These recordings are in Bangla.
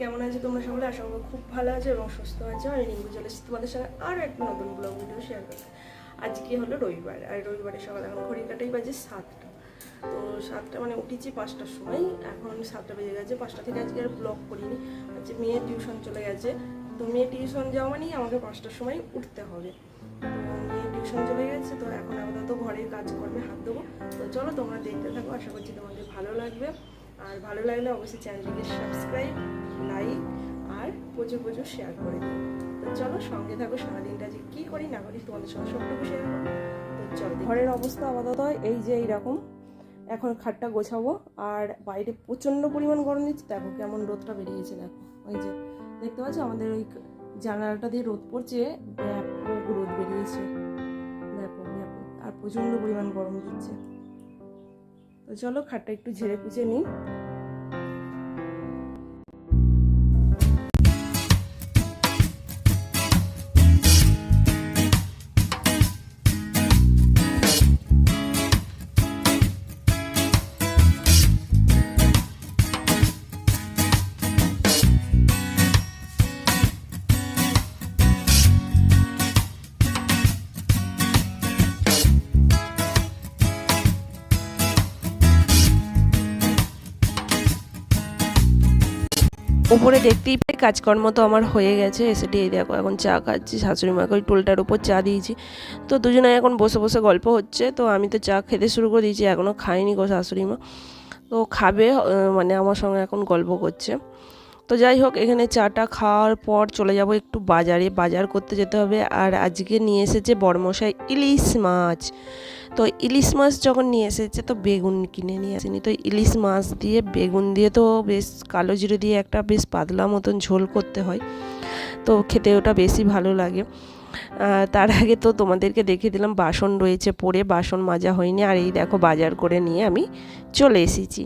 কেমন আছে তোমরা সকলে? আশা করব খুব ভালো আছে এবং সুস্থ আছে। আমি রিঙ্কু চলে এসেছি তোমাদের সঙ্গে আরও একটা নতুন ব্লগ ভিডিও শেয়ার করতে। আজকে হলো রবিবার, আর রবিবারের সকাল এখন ঘড়ি কাটাই বাজে সাতটা। তো সাতটা মানে উঠেছি পাঁচটার সময়। এখন সাতটা বেজে গেছে, পাঁচটা থেকে আজকে আর ব্লগ করিনি। আজকে মেয়ের টিউশন চলে গেছে। তো মেয়ে টিউশন যাওয়া মানেই আমাকে পাঁচটার সময় উঠতে হবে। তো মেয়ে টিউশন চলে গেছে, তো এখন আপাতত ঘরের কাজকর্মে হাত দেবো। তো চলো তোমরা দেখতে থাকো, আশা করছি তোমাদের ভালো লাগবে। আর ভালো লাগলে অবশ্যই চ্যানেলটিকে সাবস্ক্রাইব লাইক আর প্রচুর প্রচুর শেয়ার করে দিও। তো চলো সঙ্গে থাকো, সারাদিনটা যে কী করি না করি তোমাদের সঙ্গে সবটুকু শেয়ার করব। তো চলো ঘরের অবস্থা আপাতত এই যে এইরকম। এখন খাটটা গোছাবো আর বাইরে প্রচণ্ড পরিমাণ গরম দিচ্ছে। দেখো কেমন রোদটা বেরিয়েছে, দেখো। ওই যে দেখতে পাচ্ছ আমাদের ওই জানালাটা দিয়ে রোদ পড়ছে, ব্যাপক রোদ বেরিয়েছে। ব্যাপক ব্যাপক। আর প্রচণ্ড পরিমাণ গরম দিচ্ছে। তো চলো খাটটা একটু ঝেড়ে কুচে নিই। উপরে দেখতেই পাই, কাজকর্ম তো আমার হয়ে গেছে, এসে দিয়ে দেখো, এখন চা খাচ্ছি, শাশুড়ি মাকে ওই টোলটার উপর চা দিয়েছি। তো দুজনে এখন বসে বসে গল্প হচ্ছে, তো আমি তো চা খেতে শুরু করে দিয়েছি এখনও খাইনি গো শাশুড়ি মা। তো খাবে মানে আমার সঙ্গে এখন গল্প করছে। তো যাই হোক, এখানে চাটা খাওয়ার পর চলে যাব একটু বাজারে, বাজার করতে যেতে হবে। আর আজকে নিয়ে এসেছে বড়মশাই ইলিশ মাছ। তো ইলিশ মাছ যখন নিয়ে এসেছে, তো বেগুন কিনে নিয়ে আসেনি। তো ইলিশ মাছ দিয়ে, বেগুন দিয়ে তো বেশ কালো জিরে দিয়ে একটা বেশ পাতলা মতন ঝোল করতে হয়। তো খেতে ওটা বেশি ভালো লাগে। তার আগে তো তোমাদেরকে দেখিয়ে দিলাম, বাসন রয়েছে পরে বাসন মাজা হয়নি। আর এই দেখো বাজার করে নিয়ে আমি চলে এসেছি।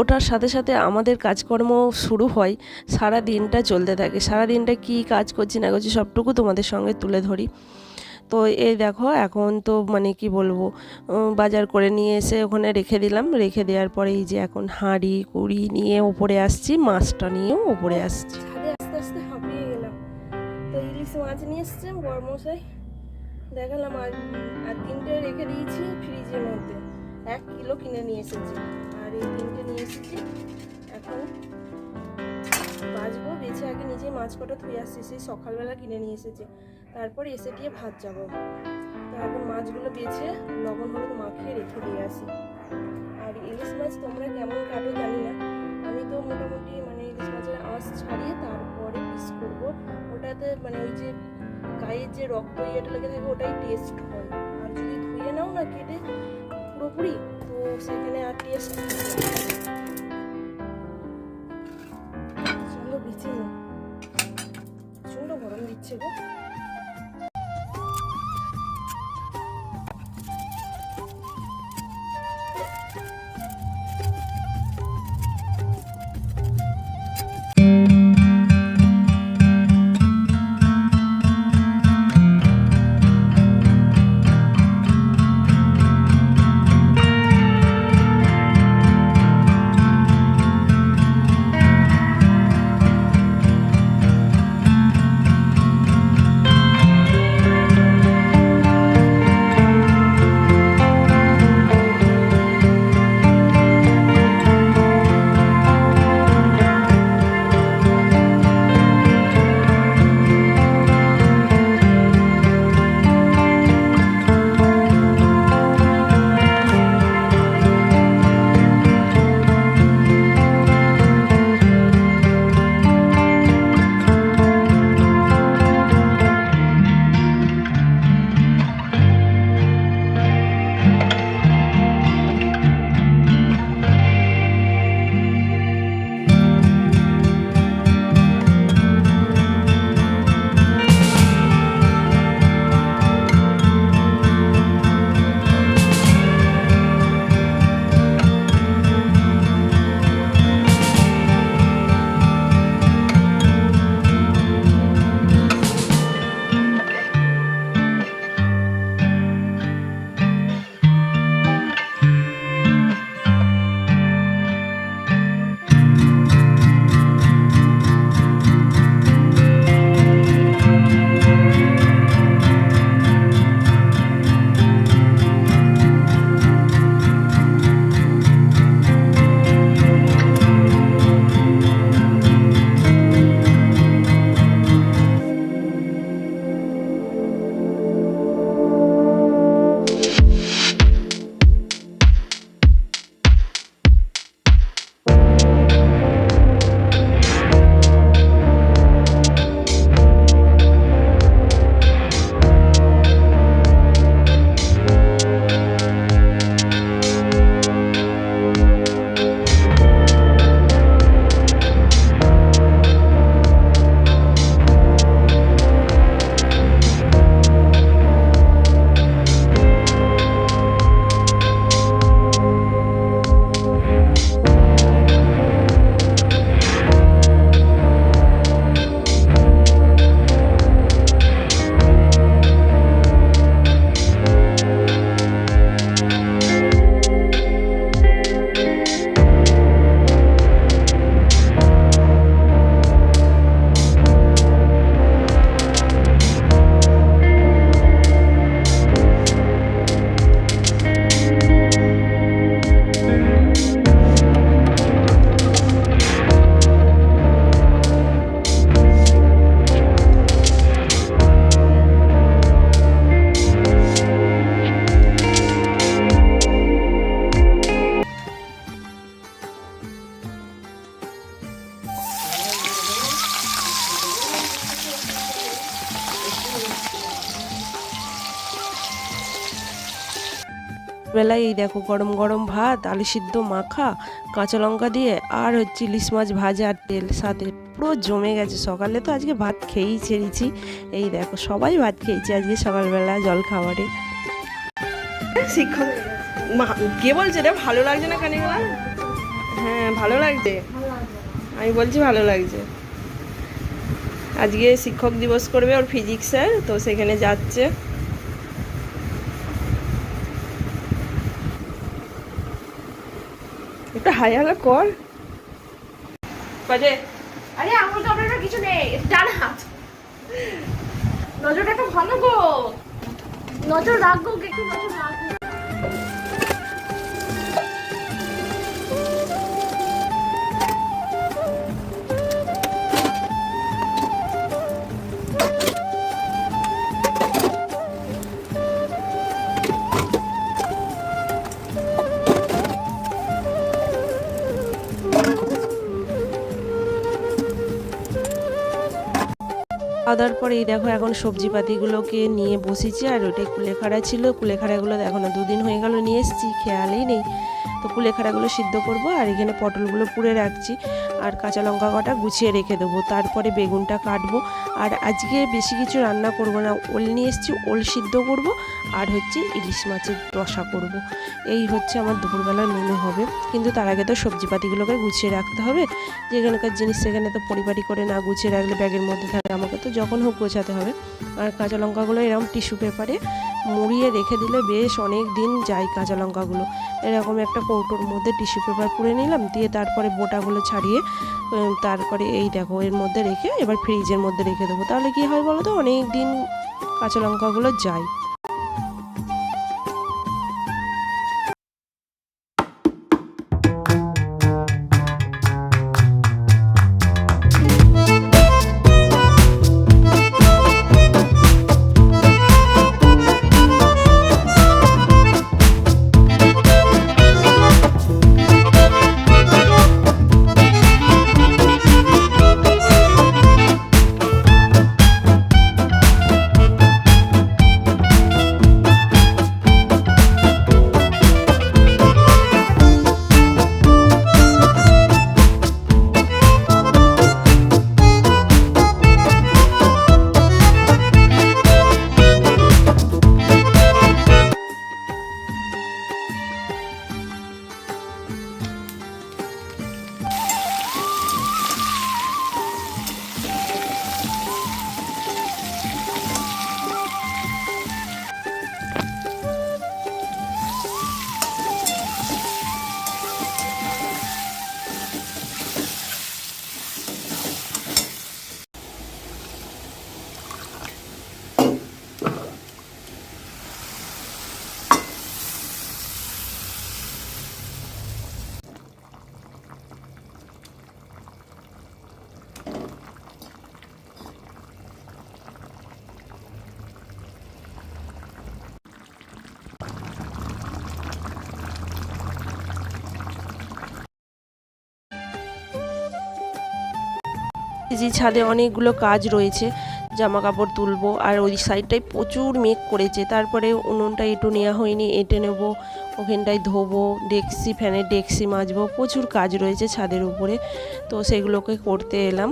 ওটার সাথে সাথে আমাদের কাজকর্ম শুরু হয়, সারা দিনটা চলতে থাকে। সারা দিনটা কী কাজ করছি না করছি সবটুকু তোমাদের সঙ্গে তুলে ধরি। তো এই দেখো, এখন তো মানে কি বলব বাজার করে নিয়ে এসে ওখানে রেখে দিলাম। রেখে দেওয়ার পরে এই যে এখন হাঁড়ি, কুড়ি নিয়ে ওপরে আসছি, মাছটা নিয়েও ওপরে আসছি। আস্তে আস্তে হাঁপিয়ে গেলাম। তো ইলিশ মাছ নিয়ে দেখালাম আর তিনটে রেখে দিয়েছি ফ্রিজের মধ্যে। এক কিলো কিনে নিয়ে এসেছি। আর এই তিনটে নিয়ে এসেছি। এখন বাজবো বেছে আগে নিজেই মাছ কটা ধুয়ে আসছি, সেই সকালবেলা কিনে নিয়ে এসেছে। তারপর এসে দিয়ে ভাত যাব। তো এখন মাছগুলো বেছে লবণ হলুদ মাখিয়ে রেখে দিয়ে আসি। আর ইলিশ মাছ তোমরা কেমন কাটো জানি না। আমি তো মোটামুটি মানে ইলিশ মাছের আঁশ ছাড়িয়ে তারপরে পিস করব। ওটাতে মানে ওই যে গায়ের যে রক্ত ইয়েটা লেগে থাকে, ওটাই টেস্ট হয়। আর যদি ধুয়ে নাও না কেটে পুরোপুরি, তো সেখানে আর টেস্ট গরম দিচ্ছে গো দুপুরবেলায় এই দেখো গরম গরম ভাত, আলু সিদ্ধ, মাখা, কাঁচা লঙ্কা দিয়ে, আর হচ্ছে ইলিশ মাছ ভাজা আর তেল সাথে। পুরো জমে গেছে সকালে তো আজকে ভাত খেয়েই ছেড়েছি। এই দেখো সবাই ভাত খেয়েছি আজকে সকালবেলা জল খাবারে শিক্ষক কে বলছে রে? ভালো লাগছে না কানিগুলা হ্যাঁ ভালো লাগছে? আমি বলছি ভালো লাগছে। আজকে শিক্ষক দিবস করবে ওর ফিজিক্সের তো সেখানে যাচ্ছে। একটু হাই হালা কর। বাজে। আরে আঙুল কামড়ানোর কিছু নেই। ডান হাত নজরটা তো ভালো গো। নজর রাখব একটু নজর রাখব। খাওয়া দাওয়ার পরে এই দেখো এখন সবজিপাতিগুলোকে নিয়ে বসেছি, আর ওটাই কুলেখাড়া ছিল। কুলেখাড়াগুলো দেখো না দুদিন হয়ে গেল নিয়ে এসেছি, খেয়ালই নেই। তো কুলেখাড়াগুলো সিদ্ধ করব, আর এখানে পটলগুলো পুড়ে রাখছি। আর কাঁচা লঙ্কা কটা গুছিয়ে রেখে দেবো। তারপরে বেগুনটা কাটবো। আর আজকে বেশি কিছু রান্না করব না। ওল নিয়ে এসেছি, ওল সিদ্ধ করব আর হচ্ছে ইলিশ মাছের রসা করব। এই হচ্ছে আমার দুপুরবেলার মেনু হবে। কিন্তু তার আগে তো সবজিপাতিগুলোকে গুছিয়ে রাখতে হবে। যেখানকার জিনিস সেখানে তো পরিপাটি করে না, গুছিয়ে রাখলে ব্যাগের মধ্যে থাকে। আমাকে তো যখন হোক গোছাতে হবে। আর কাঁচা লঙ্কাগুলো এরকম টিস্যু পেপারে মুড়িয়ে রেখে দিলে বেশ অনেক দিন যায় কাঁচা লঙ্কাগুলো। এরকম একটা কৌটোর মধ্যে টিস্যু পেপার পুড়ে নিলাম, দিয়ে তারপরে বোটাগুলো ছাড়িয়ে তারপরে এই দেখো, এর মধ্যে রেখে এবার ফ্রিজের মধ্যে রেখে দেবো। তাহলে কি হয় বলো তো অনেক দিন কাঁচা লঙ্কাগুলো যায়। যে ছাদে অনেকগুলো কাজ রয়েছে জামা কাপড় তুলবো, আর ওই সাইডটায় প্রচুর মেঘ করেছে। তারপরে উনুনটা একটু নেওয়া হয়নি, এঁটে নেব, ওখানটায় ধোবো, ডেক্সি, ফ্যানের ডেক্সি মাজবো, প্রচুর কাজ রয়েছে ছাদের উপরে। তো সেগুলোকে করতে এলাম।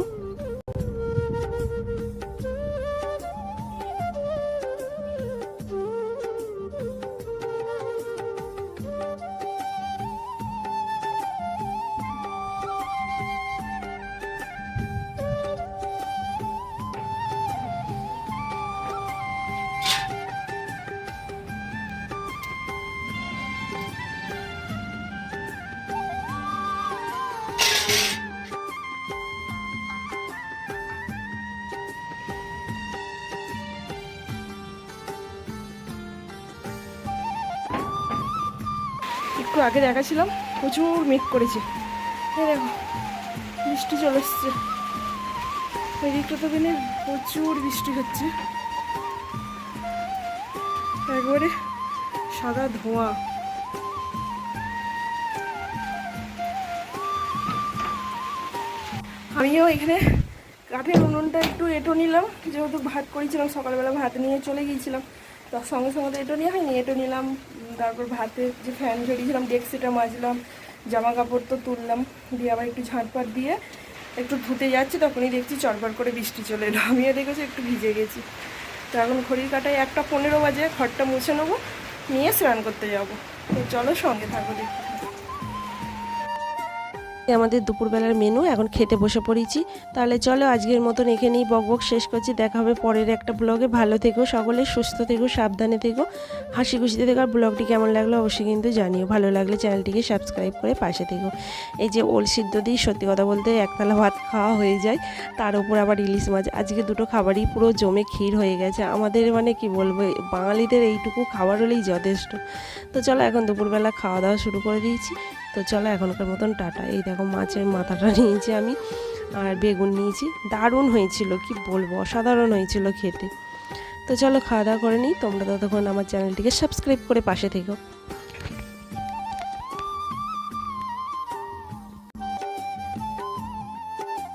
একটু আগে দেখাছিলাম, প্রচুর মেঘ করেছে। এই দেখো, বৃষ্টি চলে এসছে। ওই দিকটাতে দিনে প্রচুর বৃষ্টি হচ্ছে। একবারে সাদা ধোঁয়া। আমিও এখানে কাঠের উনুনটা একটু এঁটো নিলাম, যেহেতু ভাত করেছিলাম, সকালবেলা ভাত নিয়ে চলে গিয়েছিলাম। তার সঙ্গে সঙ্গে তো এটা নেওয়া হয়নি, এটা নিলাম, তারপর ভাতের যে ফ্যান ঝরিয়েছিলাম ডেক মাজলাম জামা কাপড় তো তুললাম, দিয়ে আবার একটু ঝাঁটপাট দিয়ে একটু ধুতে যাচ্ছি, তখনই দেখছি চটপট করে বৃষ্টি চলে এলো। আমিও দেখেছি একটু ভিজে গেছি। তো এখন ঘড়ির কাটায় একটা পনেরো বাজে, ঘরটা মুছে নেব, নিয়ে স্নান করতে যাব। তো চলো সঙ্গে থাকো দেখতে আমাদের দুপুরবেলার মেনু এখন খেতে বসে পড়েছি। তাহলে চলো আজকের মতন এখানেই বক বক শেষ করছি। দেখা হবে পরের একটা ব্লগে ভালো থেকো সকলে, সুস্থ থেকো, সাবধানে থেকো। হাসি খুশিতে থেকো। আর ব্লগটি কেমন লাগল অবশ্যই কিন্তু জানিও। ভালো লাগলে চ্যানেলটিকে সাবস্ক্রাইব করে পাশে থেকো। এই যে ওল সিদ্ধ দিয়ে সত্যি কথা বলতে একতলা ভাত খাওয়া হয়ে যায়। তার উপর আবার ইলিশ মাছ। আজকে দুটো খাবারই পুরো জমে ক্ষীর হয়ে গেছে। আমাদের মানে কি বলব বাঙালিদের এইটুকু খাবার হলেই যথেষ্ট। তো চলো এখন দুপুরবেলা খাওয়া দাওয়া শুরু করে দিয়েছি। তো চলো এখনকার মতন টাটা। এই দেখো মাছের মাথাটা নিয়েছি আমি আর বেগুন নিয়েছি। দারুণ হয়েছিল, কি বলব? অসাধারণ হয়েছিল খেতে। তো চলো খাওয়া দাওয়া করে নিই। তোমরা ততক্ষণ আমার চ্যানেলটিকে সাবস্ক্রাইব করে পাশে থেকো।